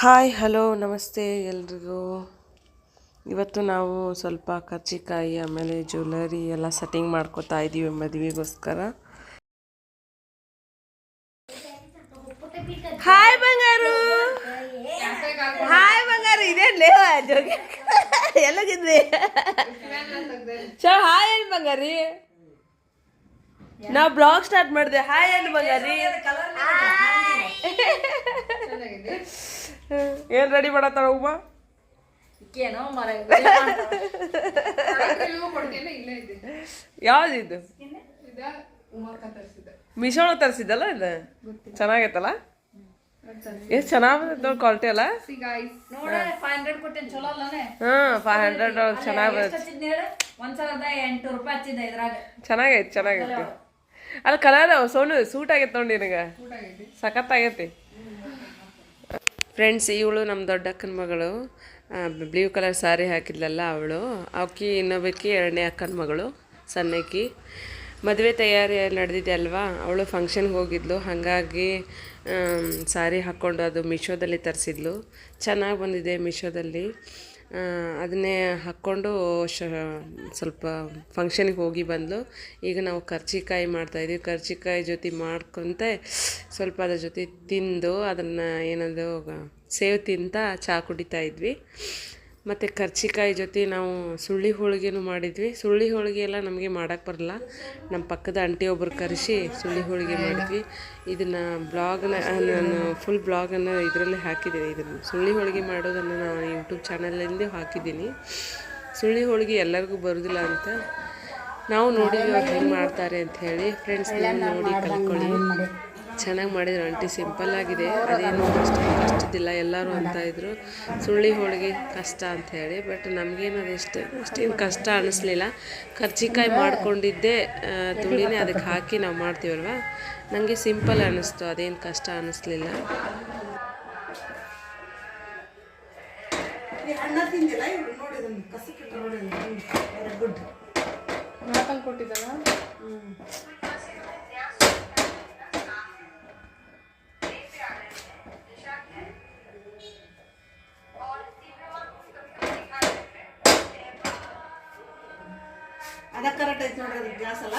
Hi hello ನಮಸ್ತೆ ಎಲ್ರಿಗೂ. ಇವತ್ತು ನಾವು ಸ್ವಲ್ಪ ಕರ್ಜಿಕಾಯಿ ಆಮೇಲೆ ಜ್ಯುವೆಲರಿ ಎಲ್ಲ ಸೆಟ್ಟಿಂಗ್ ಮಾಡ್ಕೋತಾ ಇದ್ದೀವಿ ಮದುವೆಗೋಸ್ಕರ. ಹಾಯ್ ಬಂಗಾರು. ಹಾಯ್ ಬಂಗಾರು. ಇದೇನ್ ಲೇವ ಜೋಗಿ? ಎಲ್ಲೋಗಿದ್ವಿ ಚ ಹಾಯ್ ಬಂಗಾರಿ? ನಾವು ಬ್ಲಾಗ್ ಸ್ಟಾರ್ಟ್ ಮಾಡಿದೆ. ಹಾಯ್ ಏನು ಬಂಗಾರಿ ಏನ್ ರೆಡಿ ಮಾಡತ್ತಾಳ ಉಮ್ಮ ಯಾವ್ದಿದ್ದು ಮಿಶೋಳ ತರಿಸಿದ್ದಲ್ಲ ಇದು? ಚೆನ್ನಾಗೈತಲ್ಲ? ಎಷ್ಟು ಚೆನ್ನಾಗಿ ಕ್ವಾಲಿಟಿ ಅಲ್ಲ ಹಾ ಫೈವ್ ಹಂಡ್ರೆಡ್ ಚೆನ್ನಾಗಿ ಇದ್ರಾಗ. ಚೆನ್ನಾಗೈತಿ ಚೆನ್ನಾಗೈತಿ. ಅಲ್ಲ, ಕಲರ್ ಸೋನು ಸೂಟ್ ಆಗೈತೆ ನೋಡಿ ನಿನಗೆ. ಸಖತ್ತಾಗೈತಿ. ಫ್ರೆಂಡ್ಸ್ ಇವಳು ನಮ್ಮ ದೊಡ್ಡಕ್ಕನ ಮಗಳು. ಬ್ಲೂ ಕಲರ್ ಸಾರಿ ಹಾಕಿದ್ಲಲ್ಲ ಅವಳು. ಅವಕ್ಕಿ ಇನ್ನೊಬ್ಬಕ್ಕಿ ಎರಡನೇ ಅಕ್ಕನ ಮಗಳು ಸಣ್ಣಕ್ಕಿ ಮದುವೆ ತಯಾರಿ ನಡೆದಿದೆ ಅಲ್ವಾ? ಅವಳು ಫಂಕ್ಷನ್ಗೆ ಹೋಗಿದ್ಲು. ಹಾಗಾಗಿ ಸಾರಿ ಹಾಕ್ಕೊಂಡು ಅದು ಮಿಶೋದಲ್ಲಿ ತರಿಸಿದ್ಲು. ಚೆನ್ನಾಗಿ ಬಂದಿದೆ ಮಿಶೋದಲ್ಲಿ ಅದನ್ನೇ ಹಾಕ್ಕೊಂಡು ಶ, ಸ್ವಲ್ಪ ಫಂಕ್ಷನಿಗೆ ಹೋಗಿ ಬಂದು ಈಗ ನಾವು ಕರ್ಜಿಕಾಯಿ ಮಾಡ್ತಾಯಿದ್ವಿ ಕರ್ಜಿಕಾಯಿ ಜೊತೆ ಮಾಡ್ಕೊಂತೆ ಸ್ವಲ್ಪ ಅದ್ರ ಜೊತೆ ತಿಂದು ಅದನ್ನು ಏನದು ಸೇವ್ ತಿಂತ ಚಹಾ ಕುಡಿತಾ ಇದ್ವಿ. ಮತ್ತು ಕರ್ಚಿಕಾಯಿ ಜೊತೆ ನಾವು ಸುಳ್ಳಿ ಹೋಳಿಗೆನೂ ಮಾಡಿದ್ವಿ. ಸುಳ್ಳಿ ಹೋಳಿಗೆ ಎಲ್ಲ ನಮಗೆ ಮಾಡೋಕ್ಕೆ ಬರಲ್ಲ ನಮ್ಮ ಪಕ್ಕದ ಆಂಟಿ ಒಬ್ರು ಕರೆಸಿ ಸುಳ್ಳಿ ಹೋಳಿಗೆ ಮಾಡಿದ್ವಿ. ಇದನ್ನು ಬ್ಲಾಗ್ನ ನಾನು ಫುಲ್ ಬ್ಲಾಗನ್ನು ಇದರಲ್ಲಿ ಹಾಕಿದ್ದೀನಿ. ಇದನ್ನು ಸುಳ್ಳಿ ಹೋಳಿಗೆ ಮಾಡೋದನ್ನು ನಾನು ಯೂಟ್ಯೂಬ್ ಚಾನಲಲ್ಲಿ ಹಾಕಿದ್ದೀನಿ. ಸುಳ್ಳಿ ಹೋಳಿಗೆ ಎಲ್ಲರಿಗೂ ಬರೋದಿಲ್ಲ ಅಂತ. ನಾವು ನೋಡಿದ್ವಿ ಅವ್ರು ಹೆಂಗೆ ಮಾಡ್ತಾರೆ ಅಂತ ಹೇಳಿ ಫ್ರೆಂಡ್ಸ್ ನೋಡಿ ಕಲ್ತ್ಕೊಳ್ಳಿ. ಚೆನ್ನಾಗಿ ಮಾಡಿದ್ರು. ಆಂಟಿ ಸಿಂಪಲ್ ಆಗಿದೆ. ಅದೇನು ಕಷ್ಟ ಕಷ್ಟದಿಲ್ಲ ಎಲ್ಲರೂ ಅಂತ ಇದ್ರು. ಸುಳ್ಳಿ ಹೋಳಿಗೆ ಕಷ್ಟ ಅಂತ ಹೇಳಿ. ಬಟ್ ನಮಗೇನು ಅದೆಷ್ಟು ಅಷ್ಟೇನು ಕಷ್ಟ ಅನ್ನಿಸ್ಲಿಲ್ಲ ಕರ್ಜಿಕಾಯಿ ಮಾಡ್ಕೊಂಡಿದ್ದೆ. ತುಳಿನೇ ಅದಕ್ಕೆ ಹಾಕಿ ನಾವು ಮಾಡ್ತೀವಲ್ವ? ನನಗೆ ಸಿಂಪಲ್ ಅನ್ನಿಸ್ತು ಅದೇನು ಕಷ್ಟ ಅನ್ನಿಸ್ಲಿಲ್ಲ ಅನ್ನ ತಿಂದಿಲ್ಲ. ಇವ್ರು ಗುಡ್ ಕೊಟ್ಟಿದ್ದಲ್ಲ? ಅದ ಕರೆಕ್ಟ್ ಐತಿ ನೋಡ್ರಿ ಅದು ಗ್ಯಾಸ್ ಅಲ್ಲ.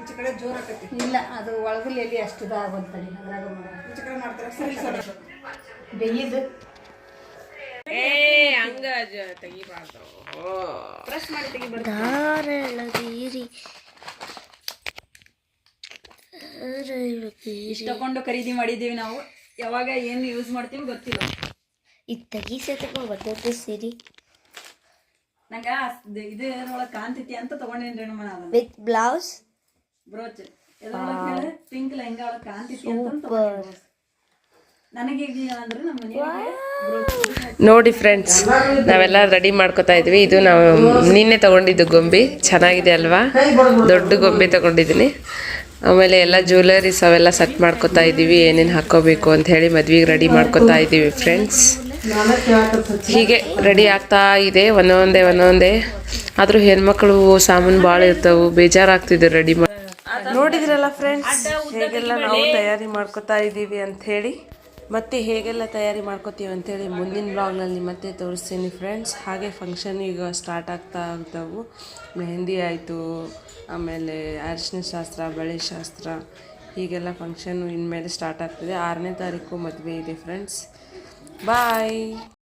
ಈಚೆ ಕಡೆ ಜೋರ್ ಆಕೈತಿ. ಇಲ್ಲ ಅದು ಒಳಗಲ್ಲಿ ಎಲ್ಲಿ ಅಷ್ಟು ಇದಾಗೋದ್ತಡಿ ಅದ್ರಾಗ ಈಚೆ ಕಡೆ ಮಾಡ್ತಾರೆ. ಸರಿ ಸರಿ. ಬೆಯ್ಯದು ಏ ಹಂಗ ತೆಗಿಬಾರ್ದು. ಪ್ರೆಸ್ ಮಾಡಿ ತೆಗಿಬಾರ್ದು. ಇಷ್ಟಕೊಂಡು ಖರೀದಿ ಮಾಡಿದ್ದೀವಿ ನಾವು. ಯಾವಾಗ ಏನು ಯೂಸ್ ಮಾಡ್ತೀವಿ ಗೊತ್ತಿಲ್ಲ. ಇದು ತೆಗಿಸತಕ್ಕ ಬರ್ತೈತಿ ಸಿರಿ. ನಂಗ ಏನೊಳಗೆ ಕಾಣ್ತೈತಿ ಅಂತ ತಗೊಂಡೇನ್ರಿ ನಮ್ಮ ನಾನು. With blouse brooch. ಎದ್ರೊಳಗೆ pink lehenga ಒಳಗೆ ಕಾಣ್ತೈತಿ ಅಂತ ನನಗೆ ಈಗ ಅಂದ್ರೆ ನಮ್ಮ ಮನೆಯಲ್ಲಿ ಬ್ರೋಚ್ ನೋಡಿ ಫ್ರೆಂಡ್ಸ್ ನಾವೆಲ್ಲ ರೆಡಿ ಮಾಡ್ಕೊತಾ ಇದ್ವಿ. ಇದು ನಾವು ನಿನ್ನೆ ತಗೊಂಡಿದ್ದು ಗೊಂಬೆ. ಚೆನ್ನಾಗಿದೆ ಅಲ್ವಾ? ದೊಡ್ಡ ಗೊಂಬೆ ತಗೊಂಡಿದ್ದೀನಿ. ಆಮೇಲೆ ಎಲ್ಲ ಜ್ಯುವೆಲರೀಸ್ ಅವೆಲ್ಲ ಸೆಟ್ ಮಾಡ್ಕೊತಾ ಇದ್ದೀವಿ. ಏನೇನು ಹಾಕೋಬೇಕು ಅಂತ ಹೇಳಿ ಮದ್ವೆಗೆ ರೆಡಿ ಮಾಡ್ಕೊತಾ ಇದ್ದೀವಿ ಫ್ರೆಂಡ್ಸ್ ಹೀಗೆ ರೆಡಿ ಆಗ್ತಾ ಇದೆ, ಒಂದೊಂದೇ ಒಂದೊಂದೇ. ಆದರೂ ಹೆಣ್ಮಕ್ಳು ಸಾಮಾನು ಭಾಳ ಇರ್ತಾವು, ಬೇಜಾರಾಗ್ತಿದೆ ರೆಡಿ ಮಾಡಿ ನೋಡಿದ್ರಲ್ಲ ಫ್ರೆಂಡ್ಸ್ ಹೇಗೆಲ್ಲ ನಾವು ತಯಾರಿ ಮಾಡ್ಕೊತಾ ಇದ್ದೀವಿ ಅಂತ ಹೇಳಿ. ಮತ್ತೆ ಹೇಗೆಲ್ಲ ತಯಾರಿ ಮಾಡ್ಕೋತೀವಿ ಅಂತೇಳಿ ಮುಂದಿನ ಬ್ಲಾಗ್ನಲ್ಲಿ ಮತ್ತೆ ತೋರಿಸ್ತೀನಿ ಫ್ರೆಂಡ್ಸ್ ಹಾಗೆ ಫಂಕ್ಷನ್ ಈಗ ಸ್ಟಾರ್ಟ್ ಆಗ್ತಾ ಆಗ್ತಾವು ಮೆಹಂದಿ ಆಯಿತು, ಆಮೇಲೆ ಅರಿಶಿನ ಶಾಸ್ತ್ರ, ಬಳೆ ಶಾಸ್ತ್ರ, ಹೀಗೆಲ್ಲ ಫಂಕ್ಷನು ಇನ್ಮೇಲೆ ಸ್ಟಾರ್ಟ್ ಆಗ್ತಿದೆ. ಆರನೇ ತಾರೀಕು ಮದುವೆ ಇದೆ ಫ್ರೆಂಡ್ಸ್ Bye.